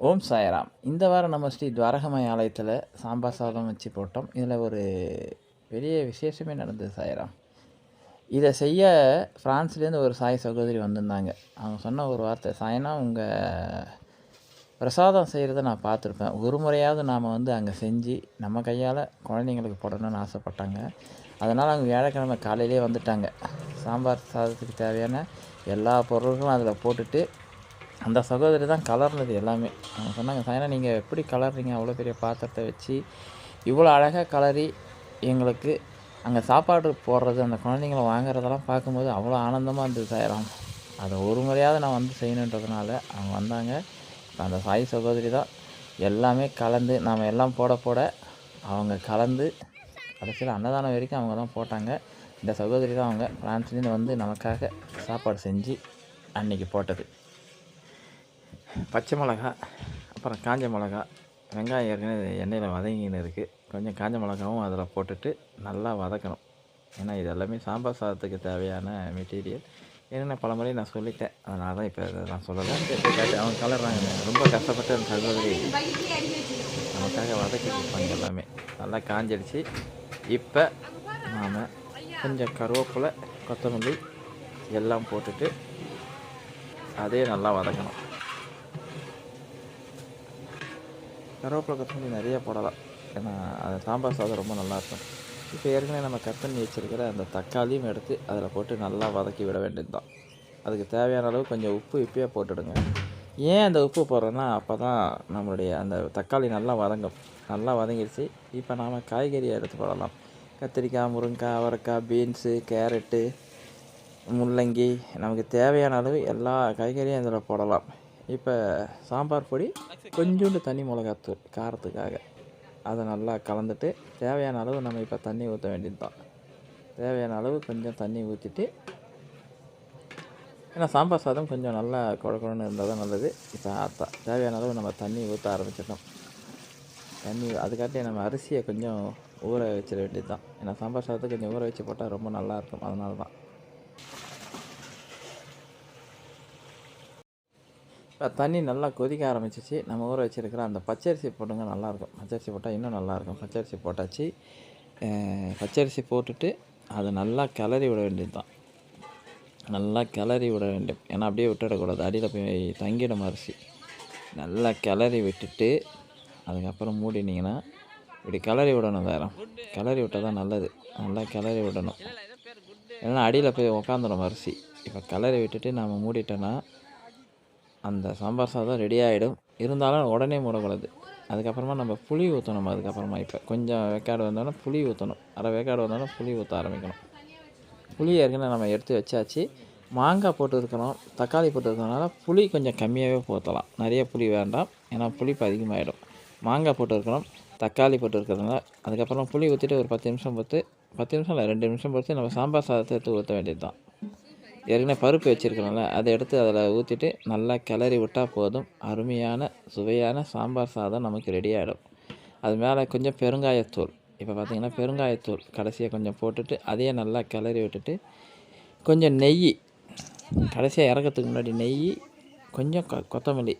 ஓம் சாய்ராம். இந்த வாரம் நம்ம ஸ்ரீ துவாரகமாய் ஆலயத்தில் சாம்பார் சாதம் வச்சு போட்டோம். இதில் ஒரு பெரிய விசேஷமே நடந்தது சாயராம். இதை செய்ய ஃப்ரான்ஸ்லேருந்து ஒரு சாய் சகோதரி வந்திருந்தாங்க. அவங்க சொன்ன ஒரு வார்த்தை சாயனா உங்கள் பிரசாதம் செய்கிறத நான் பார்த்துருப்பேன். ஒரு முறையாவது நாம் வந்து அங்கே செஞ்சு நம்ம கையால் குழந்தைங்களுக்கு போடணும்னு ஆசைப்பட்டாங்க. அதனால் அவங்க வியாழக்கிழமை காலையிலே வந்துட்டாங்க. சாம்பார் சாதத்துக்கு தேவையான எல்லா பொருள்களும் அதில் போட்டுட்டு அந்த சகோதரி தான் கலர்னது எல்லாமே. அவங்க சொன்னாங்க சாயனா நீங்கள் எப்படி கலர்றீங்க? அவ்வளோ பெரிய பாத்திரத்தை வச்சு இவ்வளோ அழகாக கலரி எங்களுக்கு அங்கே சாப்பாடு போடுறது அந்த குழந்தைங்கள வாங்குறதெல்லாம் பார்க்கும்போது அவ்வளோ ஆனந்தமாக இருந்தது சாயிரம் அதை ஒரு முறையாவது நான் வந்து செய்யணுன்றதுனால அவங்க வந்தாங்க. இப்போ அந்த சாய் சகோதரி தான் எல்லாமே கலந்து நாம் எல்லாம் போட போட அவங்க கலந்து கடைசியில் அன்னதானம் வரைக்கும் அவங்க தான் போட்டாங்க. இந்த சகோதரி தான் அவங்க ஃப்ரான்ஸ்லேருந்து வந்து நமக்காக சாப்பாடு செஞ்சு அன்னைக்கு போட்டது. பச்சை மிளகா அப்புறம் காஞ்ச மிளகா. வெங்காயம் ஏற்கனவே எண்ணெயில் வதங்கின்னு இருக்குது கொஞ்சம் காஞ்ச மிளகாவும் அதில் போட்டுட்டு நல்லா வதக்கணும். ஏன்னா இது எல்லாமே சாம்பார் சாதத்துக்கு தேவையான மெட்டீரியல் என்னென்ன பல முறை நான் சொல்லிட்டேன். அதனால தான் இப்போ நான் சொல்லலை. கேட்டு அவங்க கலர்றாங்க ரொம்ப கஷ்டப்பட்டு அந்த சகோதரி நமக்காக வதக்கி கொடுப்பாங்க எல்லாமே. நல்லா காஞ்சிடுச்சு. இப்போ நாம் கொஞ்சம் கருவேப்பிலை கொத்தமல்லி எல்லாம் போட்டுட்டு அதே நல்லா வதக்கணும். கருவேப்பிலை கொத்தமல்லி நிறைய போடலாம். ஏன்னா அது சாம்பார் சாதம் ரொம்ப நல்லாயிருக்கும். இப்போ ஏற்கனவே நம்ம கட் பண்ணி வச்சுருக்கிற அந்த தக்காளியும் எடுத்து அதில் போட்டு நல்லா வதக்கி விட வேண்டியது தான் அதுக்கு தேவையான அளவு கொஞ்சம் உப்பு இப்பயே போட்டுடுங்க. ஏன் அந்த உப்பு போடுறோன்னா அப்போ தான் நம்மளுடைய அந்த தக்காளி நல்லா வதங்கும். நல்லா வதங்கிடுச்சு இப்போ நாம் காய்கறியை எடுத்து போடலாம். கத்திரிக்காய் முருங்கைக்காய் அவரைக்காய் பீன்ஸு கேரட்டு முள்ளங்கி நமக்கு தேவையான அளவு எல்லா காய்கறியும் அதில் போடலாம். இப்போ சாம்பார் பொடி கொஞ்சோண்டு தனி மிளகாத்தூள் காரத்துக்காக. அதை நல்லா கலந்துட்டு தேவையான அளவு நம்ம இப்போ தண்ணி ஊற்ற வேண்டியது தான் தேவையான அளவு கொஞ்சம் தண்ணி ஊற்றிட்டு ஏன்னா சாம்பார் சாதம் கொஞ்சம் நல்லா குழக்கணும்னு இருந்தால் தான் நல்லது. இப்போ தேவையான அளவு நம்ம தண்ணி ஊற்ற ஆரம்பிச்சிட்டோம் தண்ணி அதுக்காட்டி நம்ம அரிசியை கொஞ்சம் ஊற வச்சிட வேண்டியது தான் ஏன்னா சாம்பார் சாதத்தை கொஞ்சம் ஊற வச்சு போட்டால் ரொம்ப நல்லாயிருக்கும் அதனால தான். இப்போ தண்ணி நல்லா கொதிக்க ஆரம்பிச்சிச்சு. நம்ம ஊற வச்சுருக்கிற அந்த பச்சரிசி போட்டுங்க நல்லாயிருக்கும் பச்சரிசி போட்டால் இன்னும் நல்லாயிருக்கும் பச்சரிசி போட்டாச்சு. பச்சரிசி போட்டுட்டு அதை நல்லா கிளறி விட வேண்டியது தான் நல்லா கிளறி விட வேண்டும். ஏன்னா அப்படியே விட்டுடக்கூடாது. அடியில் போய் தங்கிடும் அரிசி. நல்லா கிளறி விட்டுட்டு அதுக்கப்புறம் மூடினீங்கன்னா இப்படி கிளறி விடணும் வேறு. கிளறி விட்டால் தான் நல்லது. நல்லா கிளறி விடணும். ஏன்னா அடியில் போய் உக்காந்துடும் அரிசி. இப்போ கிளறி விட்டுட்டு நம்ம மூடிட்டோன்னா அந்த சாம்பார் சாதம் ரெடி ஆகிடும் இருந்தாலும் உடனே மூடக்கூடாது. அதுக்கப்புறமா நம்ம புளி ஊற்றணும் அதுக்கப்புறமா இப்போ கொஞ்சம் வேக்காடு வந்தோடனே புளி ஊற்றணும் அரை வேக்காடு வந்தோடனே புளி ஊற்ற ஆரம்பிக்கணும். புளி ஏற்கனவே நம்ம எடுத்து வச்சாச்சு. மாங்காய் போட்டு இருக்கிறோம் தக்காளி போட்டு இருக்கிறதுனால புளி கொஞ்சம் கம்மியாகவே ஊற்றலாம் நிறைய புளி வேண்டாம். ஏன்னா புளிப்பு அதிகமாகிடும் மாங்காய் போட்டு இருக்கிறோம் தக்காளி போட்டு இருக்கிறதுனால அதுக்கப்புறம் புளி ஊற்றிட்டு ஒரு பத்து நிமிஷம் பொறுத்து பத்து நிமிஷம் இல்லை ரெண்டு நிமிஷம் பொறுத்து நம்ம சாம்பார் சாதத்தை எடுத்து ஊற்ற வேண்டியது தான் ஏற்கனவே பருப்பு வச்சுருக்கணும்ல அதை எடுத்து அதில் ஊற்றிட்டு நல்லா கிளறி விட்டால் போதும். அருமையான சுவையான சாம்பார் சாதம் நமக்கு ரெடி ஆகிடும் அது மேலே கொஞ்சம் பெருங்காயத்தூள். இப்போ பார்த்திங்கன்னா பெருங்காயத்தூள் கடைசியாக கொஞ்சம் போட்டுட்டு அதையே நல்லா கிளறி விட்டுட்டு கொஞ்சம் நெய் கடைசியாக இறக்கிறதுக்கு முன்னாடி நெய் கொஞ்சம் கொ கொத்தமல்லி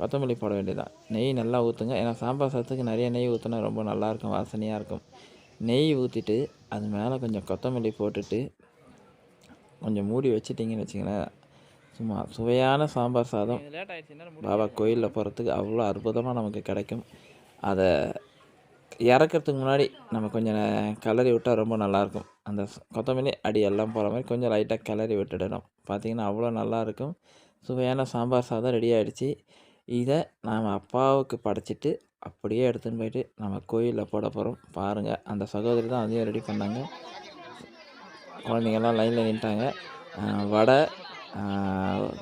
கொத்தமல்லி போட வேண்டியதான் நெய் நல்லா ஊற்றுங்க ஏன்னா சாம்பார் சாதத்துக்கு நிறைய நெய் ஊற்றினா ரொம்ப நல்லாயிருக்கும் வாசனையாக இருக்கும். நெய் ஊற்றிட்டு அது மேலே கொஞ்சம் கொத்தமல்லி போட்டுட்டு கொஞ்சம் மூடி வச்சிட்டிங்கன்னு வச்சிங்களேன். சும்மா சுவையான சாம்பார் சாதம். பாபா கோயிலில் போகிறதுக்கு அவ்வளோ அற்புதமாக நமக்கு கிடைக்கும். அதை இறக்கிறதுக்கு முன்னாடி நம்ம கொஞ்சம் கிளறி விட்டால் ரொம்ப நல்லாயிருக்கும். அந்த கொத்தமல்லி அடி எல்லாம் போகிற மாதிரி கொஞ்சம் லைட்டாக கிளறி விட்டுடணும். பார்த்திங்கன்னா அவ்வளோ நல்லாயிருக்கும். சுவையான சாம்பார் சாதம் ரெடி ஆகிடுச்சு இதை நாம் அப்பாவுக்கு படைச்சிட்டு அப்படியே எடுத்துன்னு போயிட்டு நம்ம கோயிலில் போட போகிறோம் பாருங்கள் அந்த சகோதரி தான் அதையும் ரெடி பண்ணாங்க. குழந்தைங்கள்லாம் லைனில் நின்ட்டாங்க வடை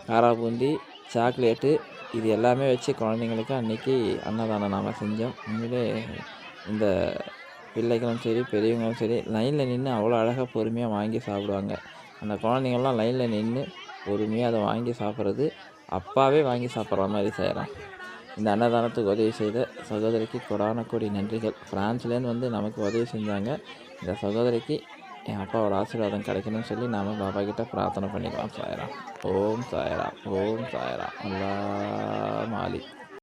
காரா பூந்தி சாக்லேட்டு இது எல்லாமே வச்சு குழந்தைங்களுக்கு அன்றைக்கி அன்னதானம் நாம் செஞ்சோம். உண்மையிலே இந்த பிள்ளைகளும் சரி பெரியவங்களும் சரி லைனில் நின்று அவ்வளோ அழகாக பொறுமையாக வாங்கி சாப்பிடுவாங்க. அந்த குழந்தைங்கள்லாம் லைனில் நின்று பொறுமையாக அதை வாங்கி சாப்பிட்றது அப்பாவே வாங்கி சாப்பிட்ற மாதிரி செய்கிறேன் இந்த அன்னதானத்துக்கு உதவி செய்த சகோதரிக்கு கொடான கோடி நன்றிகள். ஃப்ரான்ஸ்லேருந்து வந்து நமக்கு உதவி செஞ்சாங்க. இந்த சகோதரிக்கு என் அப்பாவோட ஆசீர்வாதம் கிடைக்கணும்னு சொல்லி நாம் பாபா கிட்ட பிரார்த்தனை பண்ணிக்கலாம் சாயரா ஓம் சாயரா ஓம் சாயரா அல்லா மாலிக்